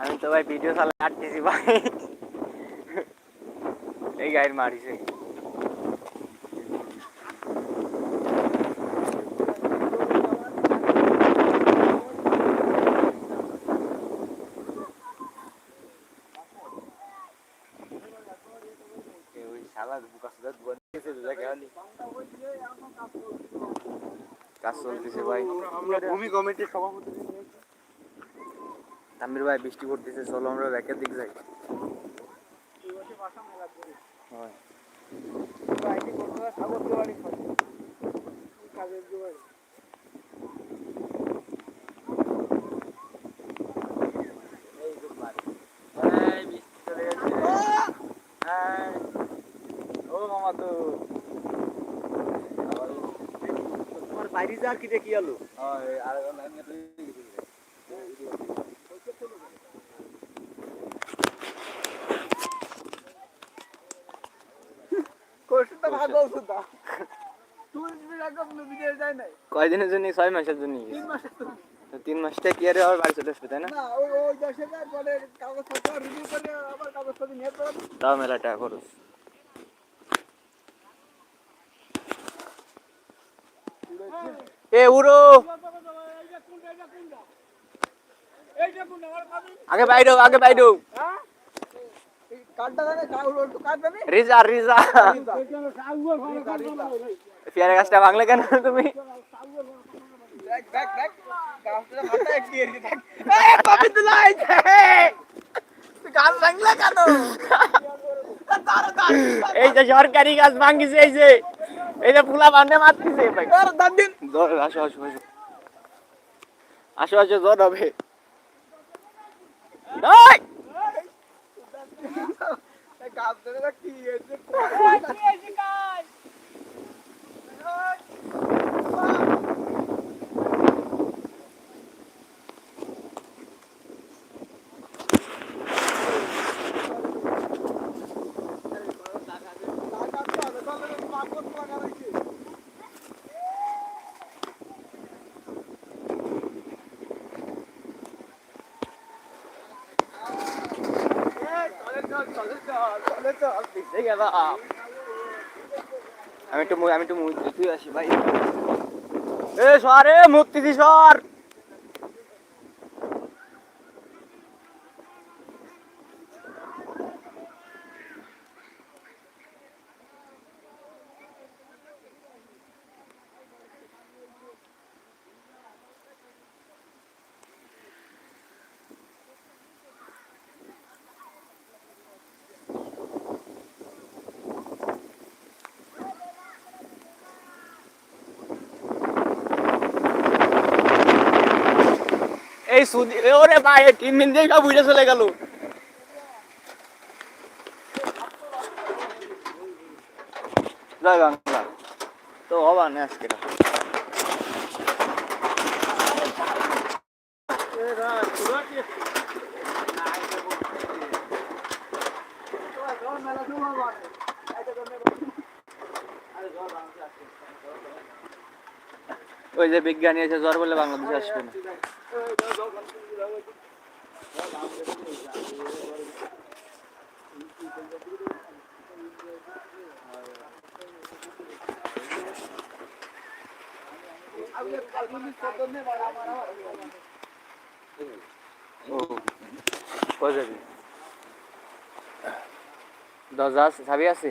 আমি তো ভাই ভিডিও চালা কাটতেছি ভাই। এই গাড়ির মারিছে। কাজ চলতেছে ভাই। ভূমি কমিটির সভাপতি। তামির ভাই বৃষ্টি পড়তেছে চলো আমরা ব্যাকের দিক যাই। ও মামা তো। বাইরে যা কি দেখি আলো? হয় আর লাইন তুই কোর্সটা ভালো সুদা তুই বিরাগম বিদেশ যায় নাই কয়দিনের জন্য? ছয় মাসের জন্য। তিন মাসটা কি আরে আবার বাড়ি চলে আসবে তাই না? তাও মেলা টাকা খরচ। এ উড়ো! আগে বাইরো আগে বাইরো রিজা রিজা। পেয়ারা গাছটা ভাঙলে কেন তুমি? এই যে সরকারি গাছ ভাঙিছে এই যে এই যে ফুলা বান্ধে মারতেছে আসো আসো আসো। আসো আসো হবে এই! গাছ ধরে কি হয়েছে এই গেল আমি একটু আমি একটু মুক্তি আসি ভাই। এ সরে মুক্তি দি সর। এই সুদি এ ওরে ভাই, এই তিন দিন দিয়ে সব উঠে চলে গেল। জয় বাংলা। তো হবা না আজকে। ওই যে বিজ্ঞানী আছে জ্বর বলে বাংলাদেশে আসবে না। দরজা আছে চাবি আছে?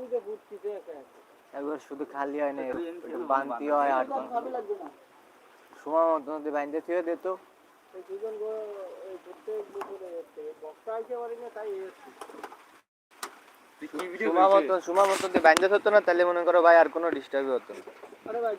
দিয়ে বসে দেই একবার শুধু খালি হয় না বান্তি হয় আর সময় মতো বাইন্দে দিত দুজন প্রত্যেক বছরে আইতে পারি না তাই এসছি। সময় মতো সুমা মতন বাইন্দে হতো না, তাহলে মনে করো ভাই আর কোনো ডিস্টার্বই হতো না। আরে ভাই